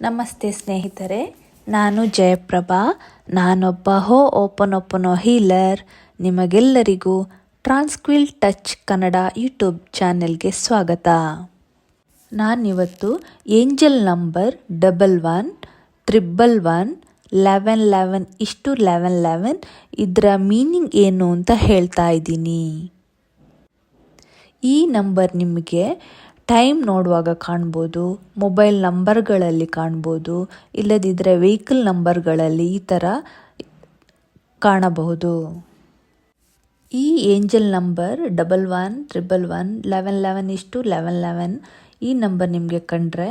ನಮಸ್ತೆ ಸ್ನೇಹಿತರೆ, ನಾನು ಜಯಪ್ರಭಾ, ನಾನೊಬ್ಬ ಹೋ ಓಪನ್ ಓಪನೋ ಹೀಲರ್. ನಿಮಗೆಲ್ಲರಿಗೂ ಟ್ರಾನ್ಸ್ಕ್ವಿಲ್ ಟಚ್ ಕನ್ನಡ ಯೂಟ್ಯೂಬ್ ಚಾನೆಲ್ಗೆ ಸ್ವಾಗತ. ನಾನಿವತ್ತು angel number double one, triple one, eleven eleven, ಇಷ್ಟು ಲೆವೆನ್ ಲೆವೆನ್ ಇದರ ಮೀನಿಂಗ್ ಏನು ಅಂತ ಹೇಳ್ತಾ ಇದ್ದೀನಿ. ಈ ನಂಬರ್ ನಿಮಗೆ ಟೈಮ್ ನೋಡುವಾಗ ಕಾಣ್ಬೋದು, ಮೊಬೈಲ್ ನಂಬರ್ಗಳಲ್ಲಿ ಕಾಣ್ಬೋದು ಇಲ್ಲದಿದ್ದರೆ ವೆಹಿಕಲ್ ನಂಬರ್ಗಳಲ್ಲಿ ಈ ಥರ ಕಾಣಬಹುದು. ಈ angel number double one triple one, eleven eleven ಇಷ್ಟು ಲೆವೆನ್ ಲೆವೆನ್ ಈ ನಂಬರ್ ನಿಮಗೆ ಕಂಡ್ರೆ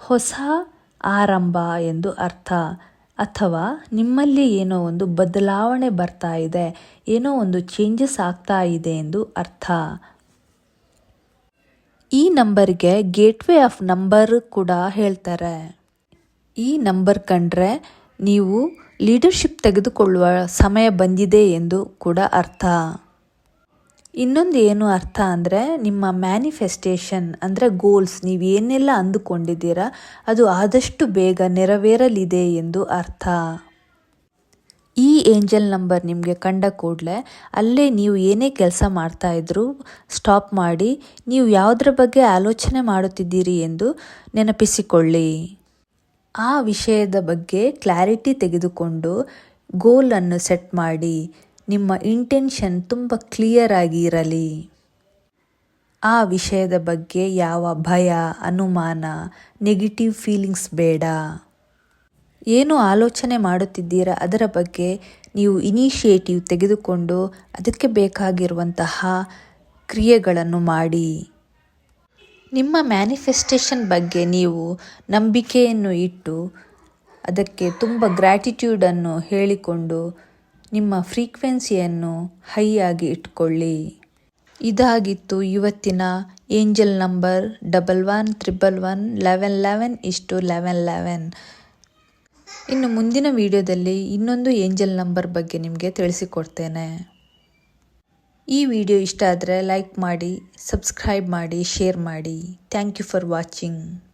ಹೊಸ ಆರಂಭ ಎಂದು ಅರ್ಥ. ಅಥವಾ ನಿಮ್ಮಲ್ಲಿ ಏನೋ ಒಂದು ಬದಲಾವಣೆ ಬರ್ತಾ ಇದೆ, ಏನೋ ಒಂದು ಚೇಂಜಸ್ ಆಗ್ತಾ ಇದೆ ಎಂದು ಅರ್ಥ. ಈ ನಂಬರ್ಗೆ ಗೇಟ್ವೇ ಆಫ್ ನಂಬರ್ ಕೂಡ ಹೇಳ್ತಾರೆ. ಈ ನಂಬರ್ ಕಂಡ್ರೆ ನೀವು ಲೀಡರ್ಶಿಪ್ ತೆಗೆದುಕೊಳ್ಳುವ ಸಮಯ ಬಂದಿದೆ ಎಂದು ಕೂಡ ಅರ್ಥ. ಇನ್ನೊಂದು ಏನು ಅರ್ಥ ಅಂದರೆ ನಿಮ್ಮ ಮ್ಯಾನಿಫೆಸ್ಟೇಷನ್ ಅಂದರೆ ಗೋಲ್ಸ್ ನೀವು ಏನೆಲ್ಲ ಅಂದುಕೊಂಡಿದ್ದೀರಾ ಅದು ಆದಷ್ಟು ಬೇಗ ನೆರವೇರಲಿದೆ ಎಂದು ಅರ್ಥ. ಈ ಏಂಜಲ್ ನಂಬರ್ ನಿಮಗೆ ಕಂಡ ಕೂಡಲೇ ಅಲ್ಲೇ ನೀವು ಏನೇ ಕೆಲಸ ಮಾಡ್ತಾ ಸ್ಟಾಪ್ ಮಾಡಿ, ನೀವು ಯಾವುದ್ರ ಬಗ್ಗೆ ಆಲೋಚನೆ ಮಾಡುತ್ತಿದ್ದೀರಿ ಎಂದು ನೆನಪಿಸಿಕೊಳ್ಳಿ. ಆ ವಿಷಯದ ಬಗ್ಗೆ ಕ್ಲಾರಿಟಿ ತೆಗೆದುಕೊಂಡು ಗೋಲನ್ನು ಸೆಟ್ ಮಾಡಿ, ನಿಮ್ಮ ಇಂಟೆನ್ಷನ್ ತುಂಬ ಕ್ಲಿಯರ್ ಆಗಿ ಇರಲಿ. ಆ ವಿಷಯದ ಬಗ್ಗೆ ಯಾವ ಭಯ, ಅನುಮಾನ, ನೆಗೆಟಿವ್ ಫೀಲಿಂಗ್ಸ್ ಬೇಡ. ಏನು ಆಲೋಚನೆ ಮಾಡುತ್ತಿದ್ದೀರಾ? ಅದರ ಬಗ್ಗೆ ನೀವು ಇನಿಷಿಯೇಟಿವ್ ತೆಗೆದುಕೊಂಡು ಅದಕ್ಕೆ ಬೇಕಾಗಿರುವಂತಹ ಕ್ರಿಯೆಗಳನ್ನು ಮಾಡಿ. ನಿಮ್ಮ ಮ್ಯಾನಿಫೆಸ್ಟೇಷನ್ ಬಗ್ಗೆ ನೀವು ನಂಬಿಕೆಯನ್ನು ಇಟ್ಟು ಅದಕ್ಕೆ ತುಂಬ ಗ್ರ್ಯಾಟಿಟ್ಯೂಡನ್ನು ಹೇಳಿಕೊಂಡು ನಿಮ್ಮ ಫ್ರೀಕ್ವೆನ್ಸಿಯನ್ನು ಹೈ ಆಗಿ ಇಟ್ಕೊಳ್ಳಿ. ಇದಾಗಿತ್ತು ಇವತ್ತಿನ angel number double one triple one eleven eleven ಇಷ್ಟು ಲೆವೆನ್ ಲೆವೆನ್. ಇನ್ನು ಮುಂದಿನ ವಿಡಿಯೋದಲ್ಲಿ ಇನ್ನೊಂದು ಏಂಜಲ್ ನಂಬರ್ ಬಗ್ಗೆ ನಿಮಗೆ ತಿಳಿಸಿಕೊಡ್ತೇನೆ. ಈ ವಿಡಿಯೋ ಇಷ್ಟ ಆದರೆ ಲೈಕ್ ಮಾಡಿ, ಸಬ್ಸ್ಕ್ರೈಬ್ ಮಾಡಿ, ಶೇರ್ ಮಾಡಿ. Thank you for watching.